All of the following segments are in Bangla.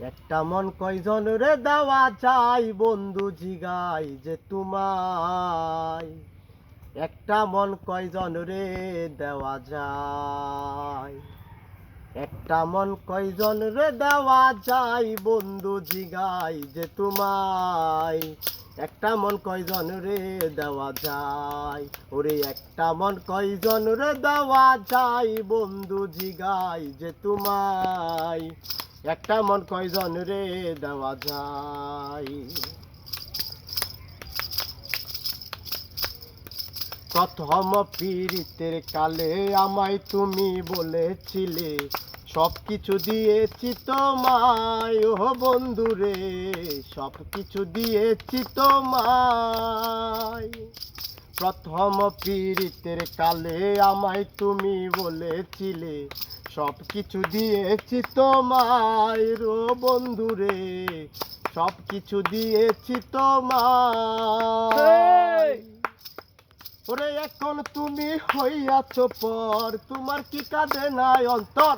একটা মন কয়জন রে দেওয়া চাই বন্ধু জিগাই যে তোমায়? একটা মন কয়জন রে দেওয়া যায়? একটা মন কয়জন রে দেওয়া যায় বন্ধু জিগাই যে তোমায়? একটা মন কয়জন রে দেওয়া যায়? ওরে একটা মন কয়জন রে দেওয়া যায় বন্ধু জিগাই যে তোমায়? একটা মন কয়জন রে দেওয়া যায়? প্রথম পীড়িতের কালে আমায় তুমি বলেছিলে সব কিছু দিয়েছি তোমায় ও বন্ধুরে সব কিছু দিয়েছি তোমায়। প্রথম পীড়িতের কালে আমায় তুমি বলেছিলে সব কিছু দিয়েছি তোমায় রো বন্ধুরে সব কিছু দিয়েছি তোমায়। ওরে এখন তুমি হইয়াছ পর তোমার কি কাঁদে নাই অন্তর?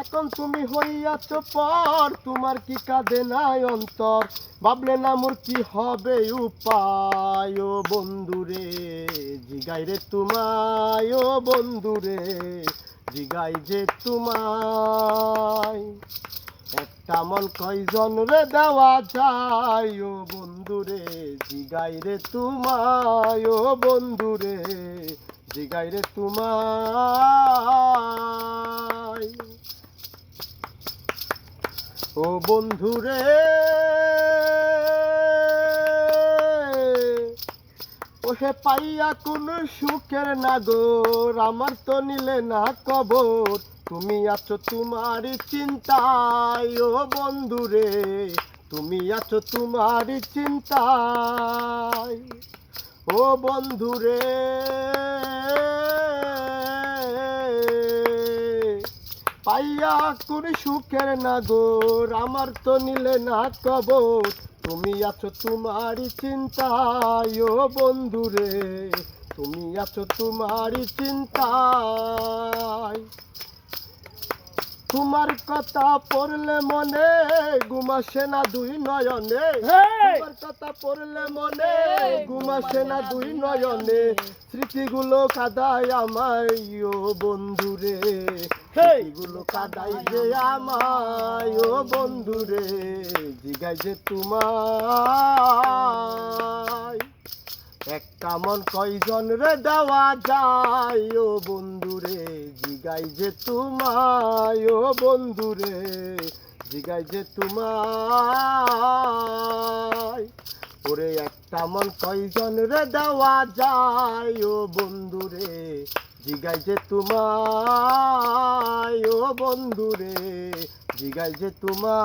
এখন তুমি হইয়াছ পর, তোমার কি কাঁদে নাই অন্তর? ভাবলে না মোর কি হবে উপায়? ও বন্ধুরে, জিগাই রে তোমায়, ও বন্ধুরে, জিগাই যে তোমায়। একটা মন কয়জন রে দেওয়া যায়? ও বন্ধুরে, জিগাই রে তোমায়, ও বন্ধুরে, জিগাই রে তোমায়। ও বন্ধু বন্ধুরে। ওহে পাইয়া কোন সুখের নাগর, আমার তো নিলে না কবর। তুমি আছো তোমারই চিন্তায়, ও বন্ধুরে। তুমি আছো তোমারই চিন্তায়, ও বন্ধুরে। পাইয়া কোন সুখের নাগর, আমার তো নিলে না কবর। তুমি আছো তোমারই চিন্তায়, ও বন্ধুরে। তুমি আছো তোমারই চিন্তায়। তোমার কথা পড়লে মনে ঘুমাসে না দুই নয়নে। তোমার কথা পড়লে মনে ঘুমাসে না দুই নয়নে। স্মৃতিগুলো কাদায় আমায় ও বন্ধুরে। স্মৃতিগুলো কাদাই যে আমায় ও বন্ধুরে। জিগাই যে তোমায়। একটা মন কয়জন রে দেওয়া যায়? ও বন্ধুরে জিগাই যে তোমায়, ও বন্ধুরে জিগাই যে তোমায়। ওরে একটা মন কয়জন রে দেওয়া যায়? ও বন্ধুরে জিগাই যে তোমায়, ও বন্ধুরে জিগাই যে তোমায়।